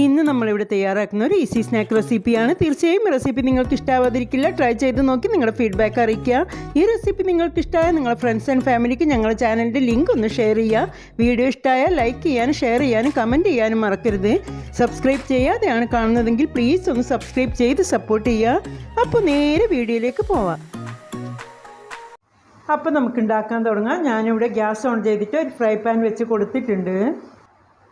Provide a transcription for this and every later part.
ഇന്ന് നമ്മളിവിടെ തയ്യാറാക്കുന്ന ഒരു ഈസി സ്നാക്ക് റെസിപ്പിയാണ് തീർച്ചയായും റെസിപ്പി നിങ്ങൾക്ക് ഇഷ്ടാവാതിരിക്കില്ല. ട്രൈ ചെയ്ത് നോക്കി നിങ്ങളുടെ ഫീഡ്ബാക്ക് അറിയിക്കുക. ഈ റെസിപ്പി നിങ്ങൾക്ക് ഇഷ്ടമായ നിങ്ങളുടെ ഫ്രണ്ട്സ് ആൻഡ് ഫാമിലിക്ക് ഞങ്ങളുടെ ചാനലിന്റെ ലിങ്ക് ഒന്ന് ഷെയർ ചെയ്യുക. വീഡിയോ ഇഷ്ടമായാൽ ലൈക്ക് ചെയ്യാനും ഷെയർ ചെയ്യാനും കമന്റ് ചെയ്യാനും മറക്കരുത്. സബ്സ്ക്രൈബ് ചെയ്യാതെയാണ് കാണുന്നതെങ്കിൽ പ്ലീസ് ഒന്ന് സബ്സ്ക്രൈബ് ചെയ്ത് സപ്പോർട്ട് ചെയ്യുക. അപ്പോൾ നേരെ വീഡിയോയിലേക്ക് പോവാം. അപ്പോൾ നമുക്ക് ഉണ്ടാക്കാൻ തുടങ്ങാം. ഞാനിവിടെ ഗ്യാസ് ഓൺ ചെയ്തിട്ട് ഒരു ഫ്രൈ പാൻ വെച്ച് കൊടുത്തിട്ടുണ്ട്.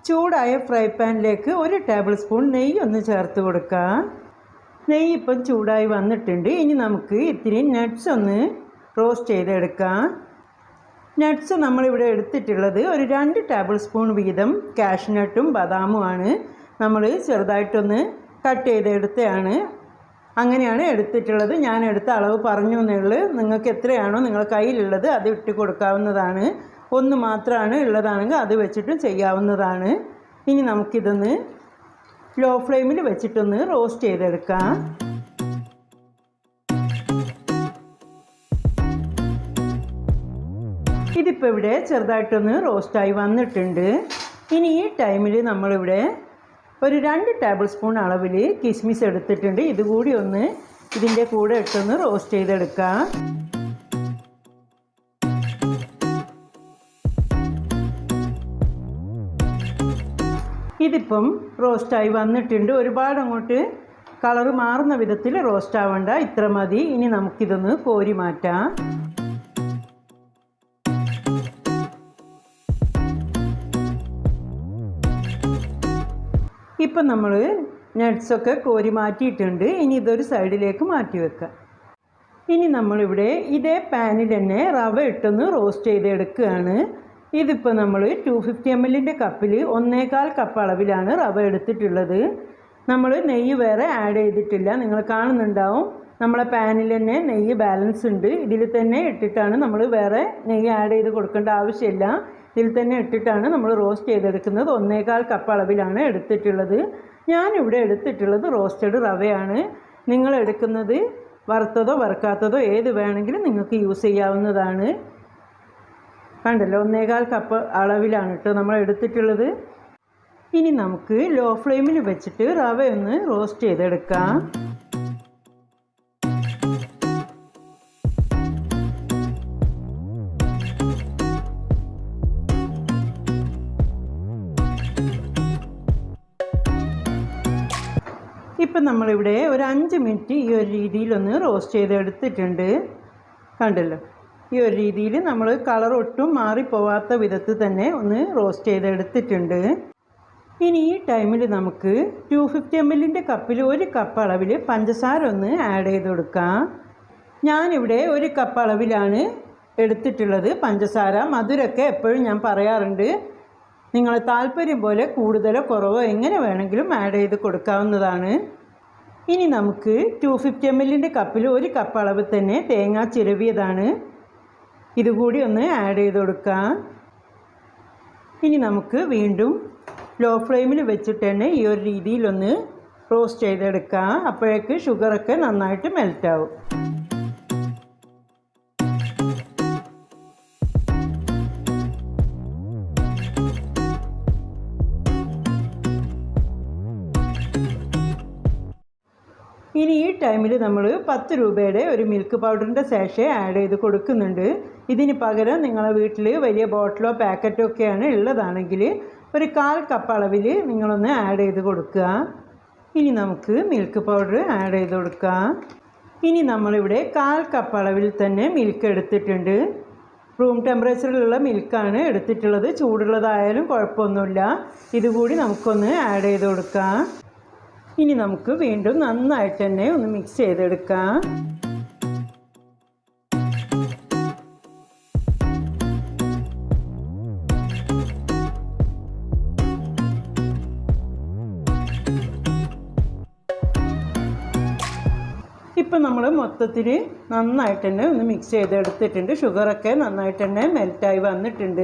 ചൂടായ ഫ്രൈ പാനിലേക്ക് ഒരു ടേബിൾ സ്പൂൺ നെയ്യ് ഒന്ന് ചേർത്ത് കൊടുക്കാം. നെയ്യ് ഇപ്പം ചൂടായി വന്നിട്ടുണ്ട്. ഇനി നമുക്ക് ഇത്തിരി നട്ട്സ് ഒന്ന് റോസ്റ്റ് ചെയ്തെടുക്കാം. നട്ട്സ് നമ്മളിവിടെ എടുത്തിട്ടുള്ളത് ഒരു രണ്ട് ടേബിൾ സ്പൂൺ വീതം കാഷ്നട്ടും ബദാമുമാണ് നമ്മൾ ചെറുതായിട്ടൊന്ന് കട്ട് ചെയ്തെടുത്തതാണ്. അങ്ങനെയാണ് എടുത്തിട്ടുള്ളത്. ഞാൻ എടുത്ത അളവ് പറഞ്ഞു എന്നുള്ളൂ നിങ്ങൾക്ക് എത്രയാണോ നിങ്ങളുടെ കയ്യിലുള്ളത് അത് ഇട്ട് കൊടുക്കാവുന്നതാണ്. ഒന്ന് മാത്രമാണ് ഉള്ളതാണെങ്കിൽ അത് വെച്ചിട്ടും ചെയ്യാവുന്നതാണ്. ഇനി നമുക്കിതൊന്ന് ലോ ഫ്ലെയിമിൽ വെച്ചിട്ടൊന്ന് റോസ്റ്റ് ചെയ്തെടുക്കാം. ഇതിപ്പോൾ ഇവിടെ ചെറുതായിട്ടൊന്ന് റോസ്റ്റായി വന്നിട്ടുണ്ട്. ഇനി ഈ ടൈമിൽ നമ്മളിവിടെ ഒരു രണ്ട് ടേബിൾ സ്പൂൺ അളവിൽ കിസ്മിസ് എടുത്തിട്ടുണ്ട്. ഇതുകൂടി ഒന്ന് ഇതിന്റെ കൂടെ ഇട്ടൊന്ന് റോസ്റ്റ് ചെയ്തെടുക്കാം. ഇതിപ്പം റോസ്റ്റായി വന്നിട്ടുണ്ട്. ഒരുപാട് അങ്ങോട്ട് കളറ് മാറുന്ന വിധത്തിൽ റോസ്റ്റ് ആവണ്ട ഇത്ര മതി. ഇനി നമുക്കിതൊന്ന് കോരി മാറ്റാം. ഇപ്പം നമ്മൾ നട്ട്സൊക്കെ കോരി മാറ്റിയിട്ടുണ്ട്. ഇനി ഇതൊരു സൈഡിലേക്ക് മാറ്റി വെക്കാം. ഇനി നമ്മളിവിടെ ഇതേ പാനിൽ തന്നെ റവ ഇട്ടൊന്ന് റോസ്റ്റ് ചെയ്തെടുക്കുകയാണ്. ഇതിപ്പോൾ നമ്മൾ ടു ഫിഫ്റ്റി എം എല്ലിന്റെ കപ്പിൽ ഒന്നേകാൽ കപ്പ് അളവിലാണ് റവ എടുത്തിട്ടുള്ളത്. നമ്മൾ നെയ്യ് വേറെ ആഡ് ചെയ്തിട്ടില്ല. നിങ്ങൾ കാണുന്നുണ്ടാവും. നമ്മളെ പാനിൽ തന്നെ നെയ്യ് ബാലൻസ് ഉണ്ട്. ഇതിൽ തന്നെ ഇട്ടിട്ടാണ് നമ്മൾ വേറെ നെയ്യ് ആഡ് ചെയ്ത് കൊടുക്കേണ്ട ആവശ്യമില്ല. ഇതിൽ തന്നെ ഇട്ടിട്ടാണ് നമ്മൾ റോസ്റ്റ് ചെയ്തെടുക്കുന്നത്. ഒന്നേകാൽ കപ്പ് അളവിലാണ് എടുത്തിട്ടുള്ളത്. ഞാനിവിടെ എടുത്തിട്ടുള്ളത് റോസ്റ്റഡ് റവയാണ്. നിങ്ങൾ എടുക്കുന്നത് വറുത്തതോ വറുക്കാത്തതോ ഏത് വേണമെങ്കിലും നിങ്ങൾക്ക് യൂസ് ചെയ്യാവുന്നതാണ്. കണ്ടല്ലോ ഒന്നേകാൽ കപ്പ് അളവിലാണ് കേട്ടോ നമ്മൾ എടുത്തിട്ടുള്ളത്. ഇനി നമുക്ക് ലോ ഫ്ലെയിമിൽ വെച്ചിട്ട് റവ ഒന്ന് റോസ്റ്റ് ചെയ്തെടുക്കാം. ഇപ്പം നമ്മളിവിടെ ഒരു അഞ്ച് മിനിറ്റ് ഈ ഒരു രീതിയിലൊന്ന് റോസ്റ്റ് ചെയ്തെടുത്തിട്ടുണ്ട്. കണ്ടല്ലോ ഈ ഒരു രീതിയിൽ നമ്മൾ കളർ ഒട്ടും മാറിപ്പോവാത്ത വിധത്തിൽ തന്നെ ഒന്ന് റോസ്റ്റ് ചെയ്തെടുത്തിട്ടുണ്ട്. ഇനി ഈ ടൈമിൽ നമുക്ക് ടു ഫിഫ്റ്റി എം എല്ലിന്റെ കപ്പിൽ ഒരു കപ്പ് അളവിൽ പഞ്ചസാര ഒന്ന് ആഡ് ചെയ്ത് കൊടുക്കാം. ഞാനിവിടെ ഒരു കപ്പ് അളവിലാണ് എടുത്തിട്ടുള്ളത് പഞ്ചസാര. മധുരമൊക്കെ എപ്പോഴും ഞാൻ പറയാറുണ്ട്. നിങ്ങൾ താല്പര്യം പോലെ കൂടുതലോ കുറവോ എങ്ങനെ വേണമെങ്കിലും ആഡ് ചെയ്ത് കൊടുക്കാവുന്നതാണ്. ഇനി നമുക്ക് ടു ഫിഫ്റ്റി എം എല്ലിന്റെ കപ്പിൽ ഒരു കപ്പ് അളവ് തന്നെ തേങ്ങ ചിരവിയതാണ്. ഇതുകൂടി ഒന്ന് ആഡ് ചെയ്ത് കൊടുക്കാം. ഇനി നമുക്ക് വീണ്ടും ലോ ഫ്ലെയിമിൽ വെച്ചിട്ട് തന്നെ ഈ ഒരു രീതിയിലൊന്ന് റോസ്റ്റ് ചെയ്തെടുക്കാം. അപ്പോഴേക്ക് ഷുഗറൊക്കെ നന്നായിട്ട് മെൽറ്റാവും ഇനി ഈ ടൈമിൽ നമ്മൾ പത്ത് രൂപയുടെ ഒരു മിൽക്ക് പൗഡറിന്റെ സാഷേ ആഡ് ചെയ്ത് കൊടുക്കുന്നുണ്ട്. ഇതിന് പകരം നിങ്ങളെ വീട്ടിൽ വലിയ ബോട്ടിലോ പാക്കറ്റോ ഒക്കെയാണ് ഉള്ളതാണെങ്കിൽ ഒരു കാൽ കപ്പ് അളവിൽ നിങ്ങളൊന്ന് ആഡ് ചെയ്ത് കൊടുക്കുക. ഇനി നമുക്ക് മിൽക്ക് പൗഡർ ആഡ് ചെയ്ത് കൊടുക്കാം ഇനി നമ്മളിവിടെ കാൽ കപ്പ് അളവിൽ തന്നെ മിൽക്ക് എടുത്തിട്ടുണ്ട്. റൂം ടെമ്പറേച്ചറിലുള്ള മിൽക്കാണ് എടുത്തിട്ടുള്ളത്. ചൂടുള്ളതായാലും കുഴപ്പമൊന്നുമില്ല. ഇതുകൂടി നമുക്കൊന്ന് ആഡ് ചെയ്ത് കൊടുക്കാം. ഇനി നമുക്ക് വീണ്ടും നന്നായിട്ട് തന്നെ ഒന്ന് മിക്സ് ചെയ്തെടുക്കാം. ഇപ്പം നമ്മൾ മൊത്തത്തിൽ നന്നായിട്ട് തന്നെ ഒന്ന് മിക്സ് ചെയ്തെടുത്തിട്ടുണ്ട്. ഷുഗറൊക്കെ നന്നായിട്ട് തന്നെ മെൽറ്റായി വന്നിട്ടുണ്ട്.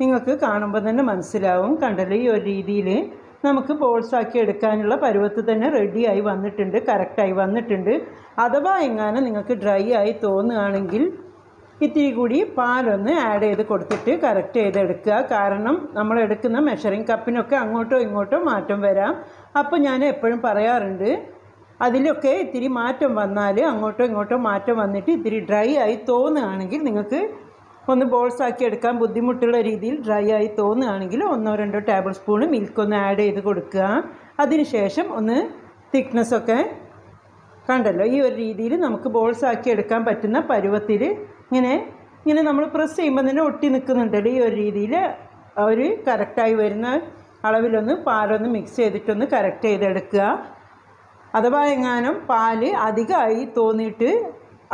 നിങ്ങൾക്ക് കാണുമ്പോൾ തന്നെ മനസ്സിലാവും. കണ്ടല്ലോ? ഈ ഒരു രീതിയിൽ നമുക്ക് ബോൾസാക്കി എടുക്കാനുള്ള പരുവത്ത് തന്നെ റെഡിയായി വന്നിട്ടുണ്ട് കറക്റ്റായി വന്നിട്ടുണ്ട്. അഥവാ എങ്ങാനും നിങ്ങൾക്ക് ഡ്രൈ ആയി തോന്നുകയാണെങ്കിൽ ഇത്തിരി കൂടി പാലൊന്ന് ആഡ് ചെയ്ത് കൊടുത്തിട്ട് കറക്റ്റ് ചെയ്തെടുക്കുക. കാരണം നമ്മൾ എടുക്കുന്ന മെഷറിംഗ് കപ്പിനൊക്കെ അങ്ങോട്ടോ ഇങ്ങോട്ടോ മാറ്റം വരാം. അപ്പോൾ ഞാൻ എപ്പോഴും പറയാറുണ്ട് അതിലൊക്കെ ഇത്തിരി മാറ്റം വന്നാൽ അങ്ങോട്ടോ ഇങ്ങോട്ടോ മാറ്റം വന്നിട്ട് ഇത്തിരി ഡ്രൈ ആയി തോന്നുകയാണെങ്കിൽ നിങ്ങൾക്ക് ഒന്ന് ബോൾസ് ആക്കി എടുക്കാൻ ബുദ്ധിമുട്ടുള്ള രീതിയിൽ ഡ്രൈ ആയി തോന്നുകയാണെങ്കിൽ ഒന്നോ രണ്ടോ ടേബിൾ സ്പൂൺ മിൽക്ക് ഒന്ന് ആഡ് ചെയ്ത് കൊടുക്കുക. അതിനുശേഷം ഒന്ന് തിക്നെസ്സൊക്കെ കണ്ടല്ലോ. ഈ ഒരു രീതിയിൽ നമുക്ക് ബോൾസ് ആക്കി എടുക്കാൻ പറ്റുന്ന പരുവത്തിൽ ഇങ്ങനെ ഇങ്ങനെ നമ്മൾ പ്രസ് ചെയ്യുമ്പോൾ തന്നെ ഒട്ടി നിൽക്കുന്നുണ്ടല്ലോ. ഈ ഒരു രീതിയിൽ ഒരു കറക്റ്റായി വരുന്ന അളവിലൊന്ന് പാലൊന്ന് മിക്സ് ചെയ്തിട്ടൊന്ന് കറക്റ്റ് ചെയ്തെടുക്കുക. അഥവാ എങ്ങാനും പാൽ അധികമായി തോന്നിയിട്ട്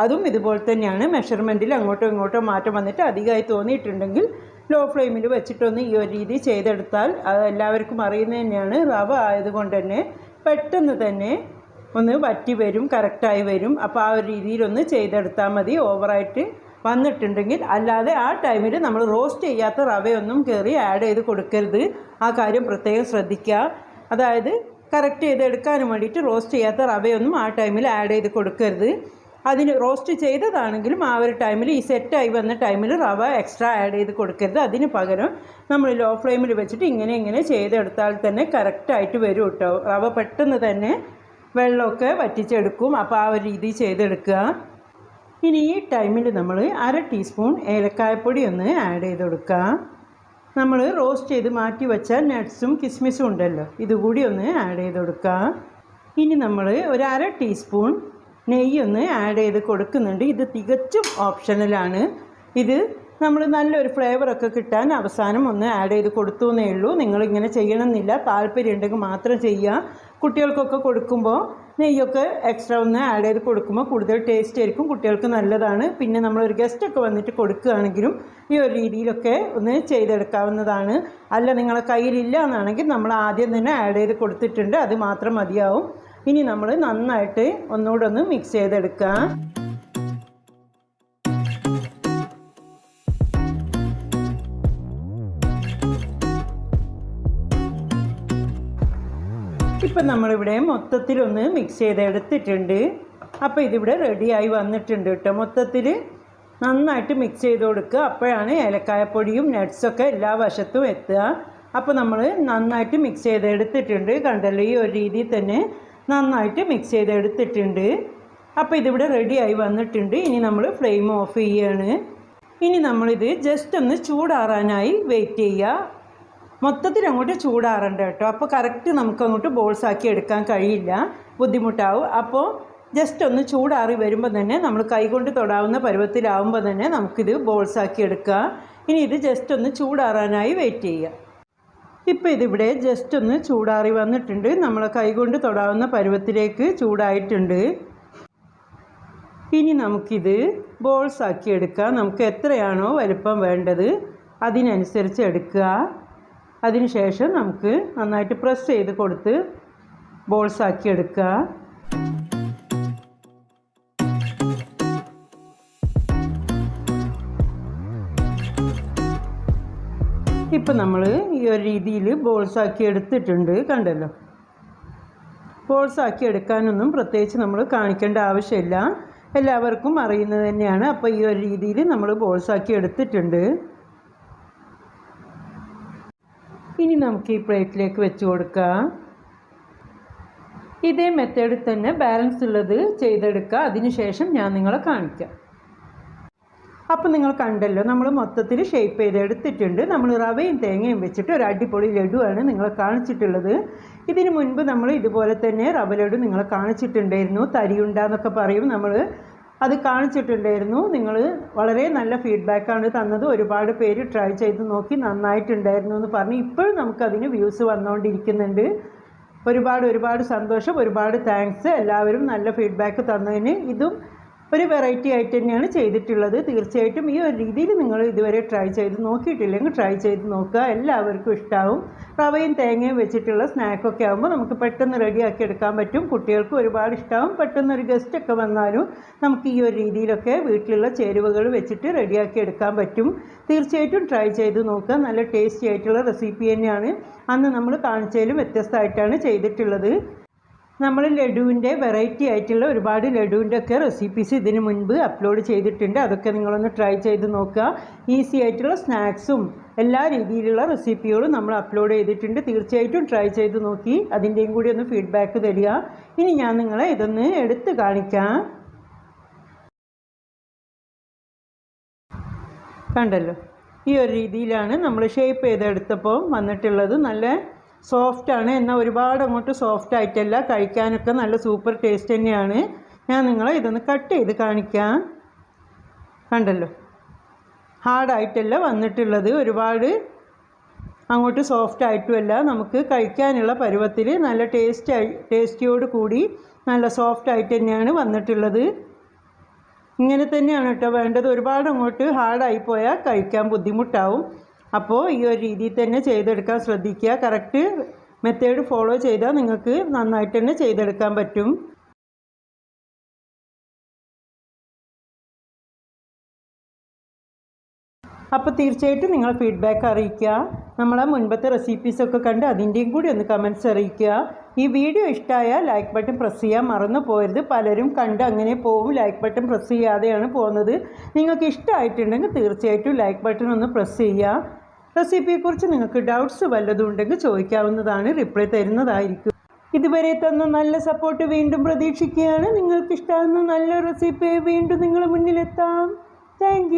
അതും ഇതുപോലെ തന്നെയാണ് മെഷർമെന്റിൽ അങ്ങോട്ടോ ഇങ്ങോട്ടോ മാറ്റം വന്നിട്ട് അധികമായി തോന്നിയിട്ടുണ്ടെങ്കിൽ ലോ ഫ്ലെയിമിൽ വെച്ചിട്ടൊന്ന് ഈ ഒരു രീതി ചെയ്തെടുത്താൽ അത് എല്ലാവർക്കും അറിയുന്നത് തന്നെയാണ്. റവ ആയതുകൊണ്ട് തന്നെ പെട്ടെന്ന് തന്നെ ഒന്ന് വറ്റി വരും കറക്റ്റായി വരും. അപ്പോൾ ആ ഒരു രീതിയിലൊന്ന് ചെയ്തെടുത്താൽ മതി. ഓവറായിട്ട് വന്നിട്ടുണ്ടെങ്കിൽ. അല്ലാതെ ആ ടൈമിൽ നമ്മൾ റോസ്റ്റ് ചെയ്യാത്ത റവയൊന്നും കയറി ആഡ് ചെയ്ത് കൊടുക്കരുത്. ആ കാര്യം പ്രത്യേകം ശ്രദ്ധിക്കുക. അതായത് കറക്റ്റ് ചെയ്ത് എടുക്കാനും വേണ്ടിയിട്ട് റോസ്റ്റ് ചെയ്യാത്ത റവയൊന്നും ആ ടൈമിൽ ആഡ് ചെയ്ത് കൊടുക്കരുത്. അതിന് റോസ്റ്റ് ചെയ്തതാണെങ്കിലും ആ ഒരു ടൈമിൽ ഈ സെറ്റായി വന്ന ടൈമിൽ റവ എക്സ്ട്രാ ആഡ് ചെയ്ത് കൊടുക്കരുത്. അതിന് പകരം നമ്മൾ ലോ ഫ്ലെയിമിൽ വെച്ചിട്ട് ഇങ്ങനെ ഇങ്ങനെ ചെയ്തെടുത്താൽ തന്നെ കറക്റ്റായിട്ട് വരും കേട്ടോ. റവ പെട്ടെന്ന് തന്നെ വെള്ളമൊക്കെ വറ്റിച്ചെടുക്കും. അപ്പോൾ ആ ഒരു രീതി ചെയ്തെടുക്കുക. ഇനി ഈ ടൈമിൽ നമ്മൾ അര ടീസ്പൂൺ ഏലക്കായപ്പൊടി ഒന്ന് ആഡ് ചെയ്ത് കൊടുക്കുക. നമ്മൾ റോസ്റ്റ് ചെയ്ത് മാറ്റി വെച്ച നട്ട്സും കിസ്മിസും ഉണ്ടല്ലോ. ഇതുകൂടി ഒന്ന് ആഡ് ചെയ്ത് കൊടുക്കാം. ഇനി നമ്മൾ ഒരു അര ടീസ്പൂൺ നെയ്യ് ഒന്ന് ആഡ് ചെയ്ത് കൊടുക്കുന്നുണ്ട്. ഇത് തികച്ചും ഓപ്ഷണലാണ് ഇത് നമ്മൾ നല്ലൊരു ഫ്ലേവറൊക്കെ കിട്ടാൻ അവസാനം ഒന്ന് ആഡ് ചെയ്ത് കൊടുത്തു എന്നേ ഉള്ളൂ. നിങ്ങളിങ്ങനെ ചെയ്യണമെന്നില്ല. താല്പര്യം ഉണ്ടെങ്കിൽ മാത്രം ചെയ്യുക കുട്ടികൾക്കൊക്കെ കൊടുക്കുമ്പോൾ നെയ്യൊക്കെ എക്സ്ട്രാ ഒന്ന് ആഡ് ചെയ്ത് കൊടുക്കുമ്പോൾ കൂടുതൽ ടേസ്റ്റ് ആയിരിക്കും കുട്ടികൾക്ക് നല്ലതാണ്. പിന്നെ നമ്മളൊരു ഗസ്റ്റൊക്കെ വന്നിട്ട് കൊടുക്കുകയാണെങ്കിലും ഈ ഒരു രീതിയിലൊക്കെ ഒന്ന് ചെയ്തെടുക്കാവുന്നതാണ്. അല്ല നിങ്ങളെ കയ്യിലില്ല എന്നാണെങ്കിൽ നമ്മൾ ആദ്യം തന്നെ ആഡ് ചെയ്ത് കൊടുത്തിട്ടുണ്ട് അത് മാത്രം മതിയാവും. ഇനി നമ്മൾ നന്നായിട്ട് ഒന്നുകൂടെ ഒന്ന് മിക്സ് ചെയ്തെടുക്കുക ഇപ്പം നമ്മളിവിടെ മൊത്തത്തിലൊന്ന് മിക്സ് ചെയ്തെടുത്തിട്ടുണ്ട്. അപ്പോൾ ഇതിവിടെ റെഡിയായി വന്നിട്ടുണ്ട് കേട്ടോ മൊത്തത്തിൽ നന്നായിട്ട് മിക്സ് ചെയ്ത് കൊടുക്കുക. അപ്പോഴാണ് ഏലക്കായപ്പൊടിയും നട്ട്സൊക്കെ എല്ലാ വശത്തും എത്തുക. അപ്പോൾ നമ്മൾ നന്നായിട്ട് മിക്സ് ചെയ്തെടുത്തിട്ടുണ്ട്. കണ്ടല്ലോ ഈ ഒരു രീതിയിൽ തന്നെ നന്നായിട്ട് മിക്സ് ചെയ്തെടുത്തിട്ടുണ്ട്. അപ്പോൾ ഇതിവിടെ റെഡിയായി വന്നിട്ടുണ്ട്. ഇനി നമ്മൾ ഫ്ലെയിം ഓഫ് ചെയ്യാണ്. ഇനി നമ്മളിത് ജസ്റ്റ് ഒന്ന് ചൂടാറാനായി വെയിറ്റ് ചെയ്യുക. മൊത്തത്തിൽ അങ്ങോട്ട് ചൂടാറുണ്ട് കേട്ടോ. അപ്പോൾ കറക്റ്റ് നമുക്ക് അങ്ങോട്ട് ബോൾസ് ആക്കി എടുക്കാൻ കഴിയില്ല. ബുദ്ധിമുട്ടാവും. അപ്പോൾ ജസ്റ്റ് ഒന്ന് ചൂടാറി വരുമ്പോൾ തന്നെ നമ്മൾ കൈകൊണ്ട് തൊടാവുന്ന പരുവത്തിലാവുമ്പോൾ തന്നെ നമുക്കിത് ബോൾസ് ആക്കി എടുക്കുക ഇനി ഇത് ജസ്റ്റ് ഒന്ന് ചൂടാറാനായി വെയിറ്റ് ചെയ്യുക ഇപ്പോൾ ഇതിവിടെ ജസ്റ്റ് ഒന്ന് ചൂടാറി വന്നിട്ടുണ്ട്. നമ്മൾ കൈകൊണ്ട് തൊടാവുന്ന പരുവത്തിലേക്ക് ചൂടായിട്ടുണ്ട്. ഇനി നമുക്കിത് ബോൾസ് ആക്കി എടുക്കാം. നമുക്ക് എത്രയാണോ വലുപ്പം വേണ്ടത് അതിനനുസരിച്ച് എടുക്കുക. അതിനുശേഷം നമുക്ക് നന്നായിട്ട് പ്രസ് ചെയ്ത് കൊടുത്ത് ബോൾസ് ആക്കി എടുക്കുക. ഇപ്പം നമ്മൾ ഈ ഒരു രീതിയിൽ ബോൾസ് ആക്കി എടുത്തിട്ടുണ്ട് കണ്ടല്ലോ. ബോൾസ് ആക്കി എടുക്കാനൊന്നും പ്രത്യേകിച്ച് നമ്മൾ കാണിക്കേണ്ട ആവശ്യമില്ല. എല്ലാവർക്കും അറിയുന്നത് തന്നെയാണ്. അപ്പോൾ ഈ ഒരു രീതിയിൽ നമ്മൾ ബോൾസ് ആക്കി എടുത്തിട്ടുണ്ട്. ഇനി നമുക്ക് ഈ പ്ലേറ്റിലേക്ക് വെച്ച് കൊടുക്കാം. ഇതേ മെത്തേഡിൽ തന്നെ ബാലൻസ് ഉള്ളത് ചെയ്തെടുക്കുക. അതിനുശേഷം ഞാൻ നിങ്ങളെ കാണിക്കാം. അപ്പോൾ നിങ്ങൾ കണ്ടല്ലോ നമ്മൾ മൊത്തത്തിൽ ഷേപ്പ് ചെയ്തെടുത്തിട്ടുണ്ട്. നമ്മൾ റവയും തേങ്ങയും വെച്ചിട്ട് ഒരു അടിപൊളി ലഡുവാണ് നിങ്ങളെ കാണിച്ചിട്ടുള്ളത്. ഇതിനു മുൻപ് നമ്മൾ ഇതുപോലെ തന്നെ റവ ലഡു നിങ്ങളെ കാണിച്ചിട്ടുണ്ടായിരുന്നു. തരിയുണ്ടെന്നൊക്കെ പറയും നമ്മൾ. അത് കാണിച്ചിട്ടുണ്ടായിരുന്നു. നിങ്ങൾ വളരെ നല്ല ഫീഡ്ബാക്കാണ് തന്നത്. ഒരുപാട് പേര് ട്രൈ ചെയ്ത് നോക്കി നന്നായിട്ടുണ്ടായിരുന്നു എന്ന് പറഞ്ഞ്. ഇപ്പോഴും നമുക്കതിന് വ്യൂസ് വന്നുകൊണ്ടിരിക്കുന്നുണ്ട് ഒരുപാട് ഒരുപാട് സന്തോഷം. ഒരുപാട് താങ്ക്സ് എല്ലാവരും നല്ല ഫീഡ്ബാക്ക് തന്നതിന്. ഇതും ഒരു വെറൈറ്റി ആയിട്ട് തന്നെയാണ് ചെയ്തിട്ടുള്ളത്. തീർച്ചയായിട്ടും ഈ ഒരു രീതിയിൽ നിങ്ങൾ ഇതുവരെ ട്രൈ ചെയ്ത് നോക്കിയിട്ടില്ലെങ്കിൽ ട്രൈ ചെയ്ത് നോക്കുക. എല്ലാവർക്കും ഇഷ്ടമാവും റവയും തേങ്ങയും വെച്ചിട്ടുള്ള സ്നാക്കൊക്കെ ആകുമ്പോൾ നമുക്ക് പെട്ടെന്ന് റെഡിയാക്കി എടുക്കാൻ പറ്റും. കുട്ടികൾക്ക് ഒരുപാട് ഇഷ്ടമാവും പെട്ടെന്ന് ഒരു ഗസ്റ്റൊക്കെ വന്നാലും നമുക്ക് ഈ ഒരു രീതിയിലൊക്കെ വീട്ടിലുള്ള ചേരുവകൾ വെച്ചിട്ട് റെഡിയാക്കി എടുക്കാൻ പറ്റും. തീർച്ചയായിട്ടും ട്രൈ ചെയ്ത് നോക്കുക. നല്ല ടേസ്റ്റി ആയിട്ടുള്ള റെസിപ്പി തന്നെയാണ്. അന്ന് നമ്മൾ കാണിച്ചതിലും വ്യത്യസ്തമായിട്ടാണ് ചെയ്തിട്ടുള്ളത്. നമ്മൾ ലഡുവിന്റെ വെറൈറ്റി ആയിട്ടുള്ള ഒരുപാട് ലഡുവിന്റെ ഒക്കെ റെസിപ്പീസ് ഇതിന് മുൻപ് അപ്ലോഡ് ചെയ്തിട്ടുണ്ട്. അതൊക്കെ നിങ്ങളൊന്ന് ട്രൈ ചെയ്ത് നോക്കുക. ഈസി ആയിട്ടുള്ള സ്നാക്സും എല്ലാ രീതിയിലുള്ള റെസിപ്പികളും നമ്മൾ അപ്ലോഡ് ചെയ്തിട്ടുണ്ട്. തീർച്ചയായിട്ടും ട്രൈ ചെയ്ത് നോക്കി. അതിന്റെയും കൂടി ഒന്ന് ഫീഡ്ബാക്ക് തരിക. ഇനി ഞാൻ നിങ്ങളെ ഇതൊന്ന് എടുത്ത് കാണിക്കാം. കണ്ടല്ലോ? ഈ ഒരു രീതിയിലാണ് നമ്മൾ ഷേപ്പ് ചെയ്തെടുത്തപ്പോൾ വന്നിട്ടുള്ളത്. നല്ല സോഫ്റ്റാണ് എന്നാൽ ഒരുപാട് അങ്ങോട്ട് സോഫ്റ്റ് ആയിട്ടല്ല. കഴിക്കാനൊക്കെ നല്ല സൂപ്പർ ടേസ്റ്റ് തന്നെയാണ്. ഞാൻ നിങ്ങളെ ഇതൊന്ന് കട്ട് ചെയ്ത് കാണിക്കാം. കണ്ടല്ലോ? ഹാർഡായിട്ടല്ല വന്നിട്ടുള്ളത്. ഒരുപാട് അങ്ങോട്ട് സോഫ്റ്റ് ആയിട്ടുമല്ല. നമുക്ക് കഴിക്കാനുള്ള പരുവത്തിൽ നല്ല ടേസ്റ്റ് ടേസ്റ്റിയോട് കൂടി നല്ല സോഫ്റ്റ് ആയിട്ട് തന്നെയാണ് വന്നിട്ടുള്ളത്. ഇങ്ങനെ തന്നെയാണ് കേട്ടോ വേണ്ടത്. ഒരുപാട് അങ്ങോട്ട് ഹാർഡായി പോയാൽ കഴിക്കാൻ ബുദ്ധിമുട്ടാവും. അപ്പോൾ ഈ ഒരു രീതിയിൽ തന്നെ ചെയ്തെടുക്കാൻ ശ്രദ്ധിക്കുക. കറക്റ്റ് മെത്തേഡ് ഫോളോ ചെയ്താൽ നിങ്ങൾക്ക് നന്നായിട്ട് തന്നെ ചെയ്തെടുക്കാൻ പറ്റും. അപ്പോൾ തീർച്ചയായിട്ടും നിങ്ങൾ ഫീഡ്ബാക്ക് അറിയിക്കുക. നമ്മളെ മുൻപത്തെ റെസിപ്പീസൊക്കെ കണ്ട് അതിന്റെയും കൂടി ഒന്ന് കമൻസ് അറിയിക്കുക. ഈ വീഡിയോ ഇഷ്ടമായാൽ ലൈക്ക് ബട്ടൺ പ്രസ് ചെയ്യാൻ മറന്നു പോരുത് പലരും കണ്ട് അങ്ങനെ പോവും. ലൈക്ക് ബട്ടൺ പ്രസ് ചെയ്യാതെയാണ് പോകുന്നത്. നിങ്ങൾക്ക് ഇഷ്ടമായിട്ടുണ്ടെങ്കിൽ തീർച്ചയായിട്ടും ലൈക്ക് ബട്ടൺ ഒന്ന് പ്രസ് ചെയ്യുക. റെസിപ്പിയെക്കുറിച്ച് നിങ്ങൾക്ക് ഡൗട്ട്സ് വല്ലതും ഉണ്ടെങ്കിൽ ചോദിക്കാവുന്നതാണ്. റിപ്ലൈ തരുന്നതായിരിക്കും. ഇതുവരെ തന്ന നല്ല സപ്പോർട്ട് വീണ്ടും പ്രതീക്ഷിക്കുകയാണ്. നിങ്ങൾക്ക് ഇഷ്ടമാകുന്ന നല്ല റെസിപ്പി വീണ്ടും നിങ്ങളുടെ മുന്നിലെത്താം. താങ്ക്